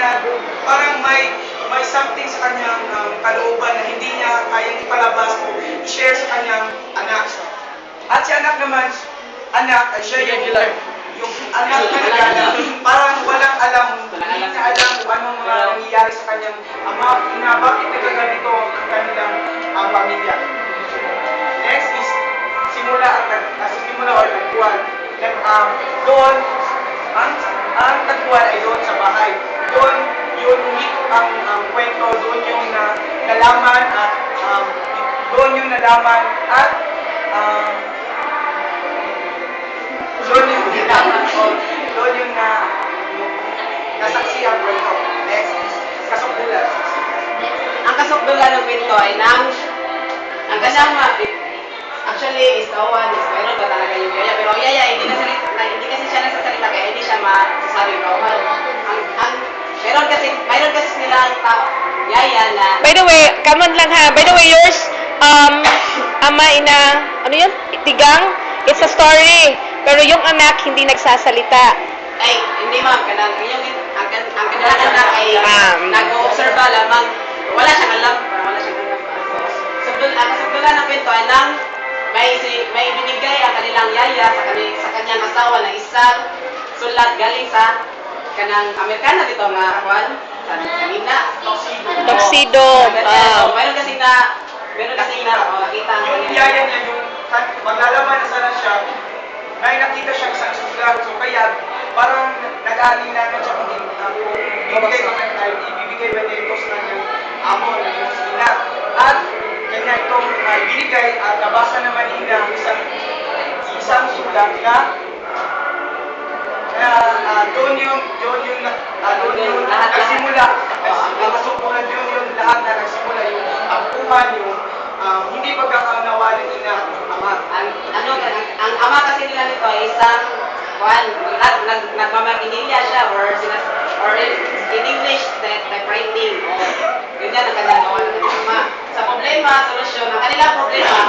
na parang may may something sa kanyang um, kalooban na hindi niya kayang ipalabas o i-share sa kanyang anak. At si anak naman, anak, ay siya yung, yung anak na nagana, parang walang alam, hindi niya alam kung anong mga nangyayari sa kanyang ama, ina, bakit nagaganito ang kanilang ang pamilya. Next is, simula at nag, uh, simula or nagkuhan. Nag, um, doon, ang, ang tagpuan ay doon sa bahay. Doon, yun ang, ang kwento, doon yung na, nalaman at um, doon yung nalaman at um, doon yung nalaman o doon yung na yung nasaksi ang. Next is kasukbulan. Ang kasukdulan ng kwento ay nang ang kanyang ma actually is kawan is meron ba talaga yung yaya pero yaya hindi na hindi kasi siya nagsasalita kaya hindi siya masasabi kawan tao yaya na By the way, come on lang ha. By the way, yours, um, ama, ina, ano yun? Tigang? It's a story. Pero yung anak, hindi nagsasalita. ay hindi ma'am kanang yung ang ang kanilang anak ay Ma'am. nag-oobserba lamang wala siyang alam wala siyang alam Subdul, ang kasubdulan ng kwento ay nang may may binigay ang kanilang yaya sa kani, sa kanyang asawa na isang sulat galing sa kanang Amerikano dito nga kanina Tuxedo, ah. Mayroon kasi na mayroon kasi na oh, nakita ang Yung yaya niya, yung maglalaban na sana siya, may nakita siya sa sugar. So kaya, parang nag-aalinlangan siya kung ibibigay ba niya tayo, ibibigay ba niya ito sa kanyang amo na yung sina. At kanya itong uh, binigay at nabasa naman ni Ina ang isang, isang sulat na na uh, doon yung doon yung uh, doon yung Lahat- nagsimula nagsimula yun yung lahat na nagsimula yung pagkuhan yung um, hindi pagkakaunawa ng ina at ng ama ang ano ang, ang ama kasi nila nito ay isang kwan nag nag nagmamakinilya siya or sinas or in, in English type typewriting o ganyan ang kanyang gawa ng kanyang ama sa problema solusyon ang kanilang problema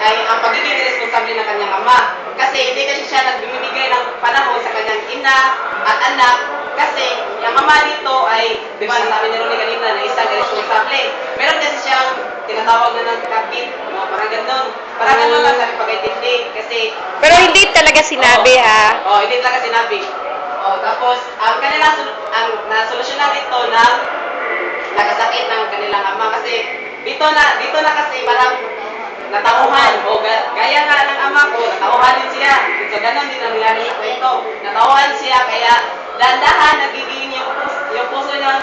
ay ang pagiging responsable ng kanyang ama kasi hindi kasi siya nagbibigay ng panahon sa kanyang ina at anak kasi yung mama dito ay, di ba, nasabi ni Ronnie kanina na isang irresponsable. Meron kasi siyang tinatawag na ng kapit? Parang gano'n. Parang gano'n lang sabi pagkaintindi kasi Pero hindi talaga sinabi Oo. ha. Oo, hindi talaga sinabi. Oh, tapos ang kanilang sol- ang nasolusyonan ito ng nagkasakit ng kanilang ama kasi dito na dito na kasi parang natauhan o ga, gaya nga ng ama ko natauhan din siya so ganun din ang nangyari sa kwento natauhan siya kaya dahan-dahan nagiging yung yung puso niya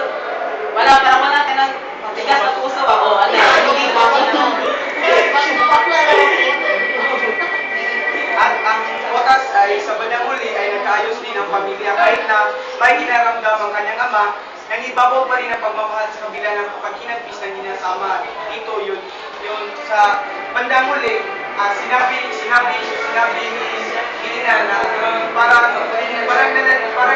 na may hinaramdam ang kanyang ama nangibabaw pa rin ang pagmamahal sa kabila ng paghinagpis ng ninasama dito yun yun sa bandang huli ah, sinabi sinabi sinabi ni Ina na um, parang parang na, parang na parang